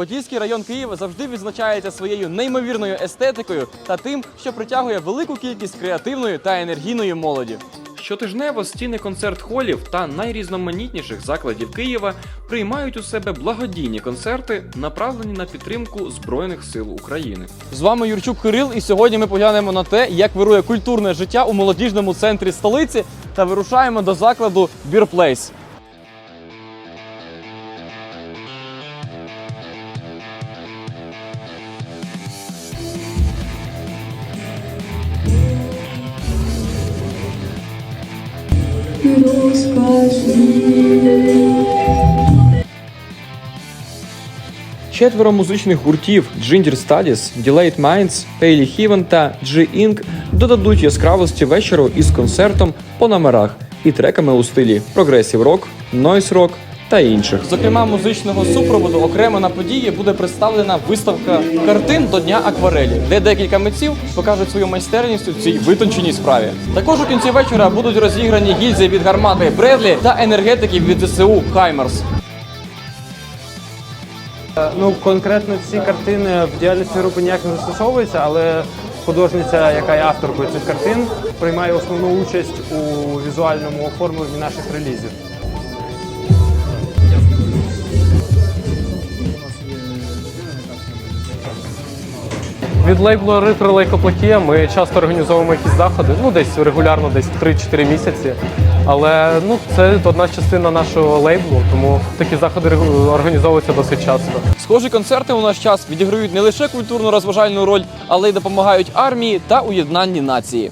Подільський район Києва завжди відзначається своєю неймовірною естетикою та тим, що притягує велику кількість креативної та енергійної молоді. Щотижнево стіни концерт-холів та найрізноманітніших закладів Києва приймають у себе благодійні концерти, направлені на підтримку Збройних сил України. З вами Юрчук Кирил, і сьогодні ми поглянемо на те, як вирує культурне життя у молодіжному центрі столиці та вирушаємо до закладу Бірплейс. Четверо музичних гуртів Ginger Studies, Delayed Minds, Paley Heaven та G-Inc додадуть яскравості вечору із концертом по номерах і треками у стилі прогресів рок, нойс рок та інших. Зокрема, музичного супроводу окремо на події буде представлена виставка картин до Дня акварелі, де декілька митців покажуть свою майстерність у цій витонченій справі. Також у кінці вечора будуть розіграні гільзи від гармати Бредлі та енергетиків від ЗСУ Хаймерс. Ну, конкретно ці картини в діяльності групи ніяк не застосовуються, але художниця, яка є авторкою цих картин, приймає основну участь у візуальному оформленні наших релізів. Від лейблу Ритро Лейкоплакія ми часто організовуємо якісь заходи, ну десь регулярно, десь 3-4 місяці. Але ну це одна частина нашого лейблу, тому такі заходи організовуються досить часто. Схожі концерти у наш час відіграють не лише культурно-розважальну роль, але й допомагають армії та уєднанні нації.